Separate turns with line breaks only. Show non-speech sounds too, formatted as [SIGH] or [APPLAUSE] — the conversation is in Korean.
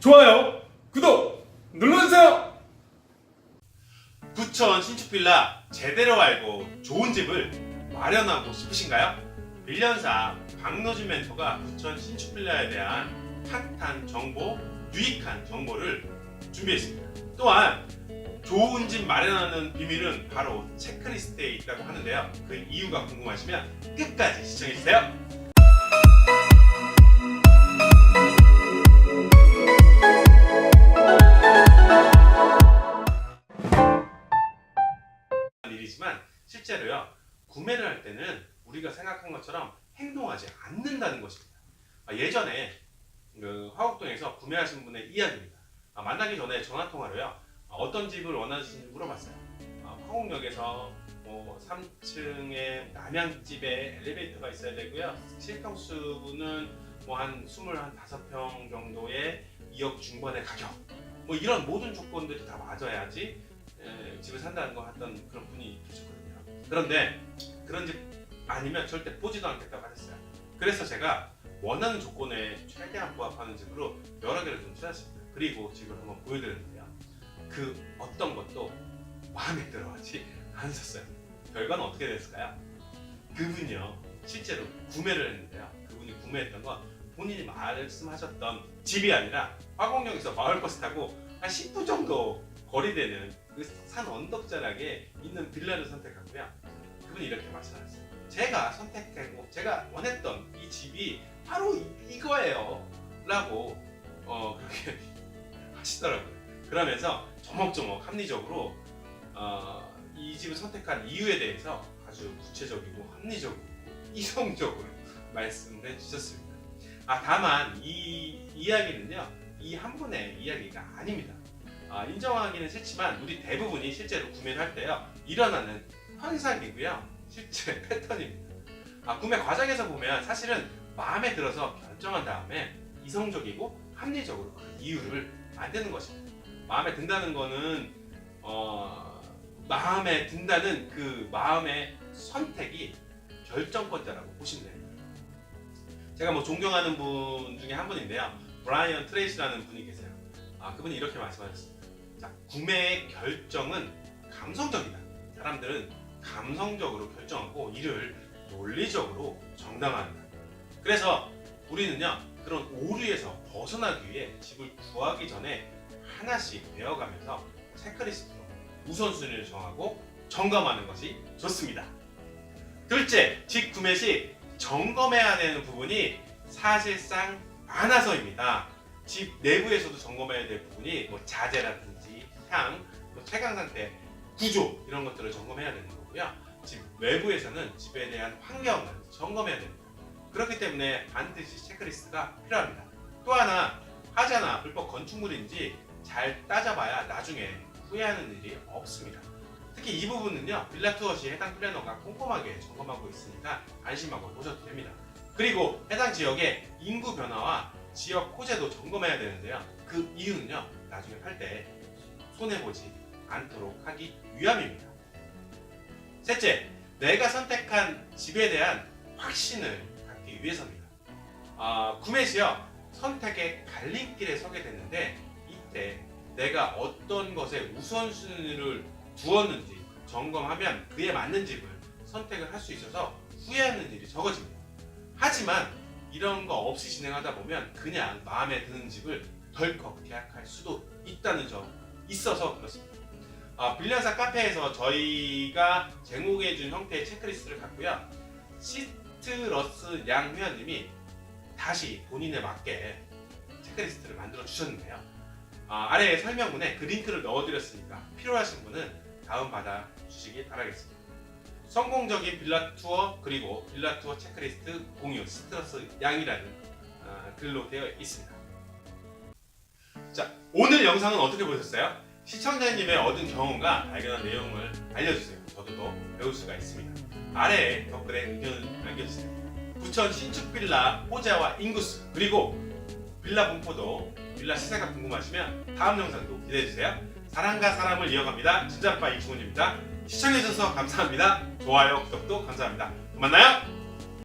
좋아요, 구독 눌러주세요.
부천 신축빌라 제대로 알고 좋은 집을 마련하고 싶으신가요? 1년사 박노준 멘토가 부천 신축빌라에 대한 핫한 정보, 유익한 정보를 준비했습니다. 또한 좋은 집 마련하는 비밀은 바로 체크리스트에 있다고 하는데요. 그 이유가 궁금하시면 끝까지 시청해주세요. 실제로요 구매를 할 때는 우리가 생각한 것처럼 행동하지 않는다는 것입니다. 아, 예전에 그 화곡동에서 구매하신 분의 이야기입니다. 아, 만나기 전에 전화 통화로요 아, 어떤 집을 원하시는지 물어봤어요. 아, 화곡역에서 뭐 3층에 남양집에 엘리베이터가 있어야 되고요. 실평수는 뭐 한 25평 정도의 2억 중반의 가격. 뭐 이런 모든 조건들이 다 맞아야지 에, 집을 산다는 거 했던 그런. 그런데 그런 집 아니면 절대 보지도 않겠다고 하셨어요. 그래서 제가 원하는 조건에 최대한 부합하는 집으로 여러 개를 좀 찾았습니다. 그리고 집을 한번 보여드렸는데요. 그 어떤 것도 마음에 들어하지 않았어요. 결과는 어떻게 됐을까요? 그분이요 실제로 구매를 했는데요. 그분이 구매했던 건 본인이 말씀하셨던 집이 아니라 화곡역에서 마을버스 타고 한 10분 정도 거리되는 그 산 언덕 자락에 있는 빌라를 선택하고요. 그분이 이렇게 말씀하셨어요. 제가 선택하고 제가 원했던 이 집이 바로 이- 이거예요. 라고 어, 그렇게 [LAUGHS] 하시더라고요. 그러면서 조목조목 합리적으로 어, 이 집을 선택한 이유에 대해서 아주 구체적이고 합리적이고 이성적으로 [LAUGHS] 말씀을 해주셨습니다. 아 다만 이 이야기는요 이 한 분의 이야기가 아닙니다. 아, 인정하기는 싫지만 우리 대부분이 실제로 구매를 할 때요 일어나는 현상이고요 실제 [LAUGHS] 패턴입니다. 아, 구매 과정에서 보면 사실은 마음에 들어서 결정한 다음에 이성적이고 합리적으로 그 이유를 만드는 것입니다. 마음에 든다는 거는 어, 마음에 든다는 그 마음의 선택이 결정권자라고 보시면 됩니다. 제가 뭐 존경하는 분 중에 한 분인데요. 브라이언 트레이시라는 분이 계세요. 아, 그분이 이렇게 말씀하셨습니다. 자, 구매의 결정은 감성적이다. 사람들은 감성적으로 결정하고 이를 논리적으로 정당화한다. 그래서 우리는요 그런 오류에서 벗어나기 위해 집을 구하기 전에 하나씩 배워가면서 체크리스트로 우선순위를 정하고 점검하는 것이 좋습니다. 둘째, 집 구매 시 점검해야 되는 부분이 사실상 많아서입니다. 집 내부에서도 점검해야 될 부분이 뭐 자재라든지 향, 뭐 채광 상태, 구조 이런 것들을 점검해야 되는 거고요. 집 외부에서는 집에 대한 환경을 점검해야 됩니다. 그렇기 때문에 반드시 체크리스트가 필요합니다. 또 하나 하자나 불법 건축물인지 잘 따져봐야 나중에 후회하는 일이 없습니다. 특히 이 부분은요 빌라 투어 시 해당 플래너가 꼼꼼하게 점검하고 있으니까 안심하고 보셔도 됩니다. 그리고 해당 지역의 인구 변화와 지역 호재도 점검해야 되는데요. 그 이유는요 나중에 팔 때 손해 보지 않도록 하기 위함입니다. 셋째, 내가 선택한 집에 대한 확신을 갖기 위해서입니다. 아, 구매 시요 선택의 갈림길에 서게 됐는데 이때 내가 어떤 것에 우선순위를 두었는지 점검하면 그에 맞는 집을 선택을 할 수 있어서 후회하는 일이 적어집니다. 하지만 이런 거 없이 진행하다 보면 그냥 마음에 드는 집을 덜컥 계약할 수도 있다는 점 있어서 그렇습니다. 아, 빌리안사 카페에서 저희가 제공해준 형태의 체크리스트를 갖고요. 시트러스 양 회원님이 다시 본인에 맞게 체크리스트를 만들어 주셨는데요. 아, 아래 설명문에 그 링크를 넣어드렸으니까 필요하신 분은 다운받아 주시기 바라겠습니다. 성공적인 빌라 투어 그리고 빌라 투어 체크리스트 공유 시트러스 양이라는 아, 글로 되어 있습니다. 자, 오늘 영상은 어떻게 보셨어요? 시청자님의 얻은 경험과 발견한 내용을 알려주세요. 저도 더 배울 수가 있습니다. 아래에 댓글에 의견을 남겨주세요. 부천 신축 빌라 호재와 인구수 그리고 빌라 분포도 빌라 시세가 궁금하시면 다음 영상도 기대해주세요. 사랑과 사람을 이어갑니다. 진짜빠 이충훈입니다. 시청해주셔서 감사합니다. 좋아요, 구독도 감사합니다. 또 만나요.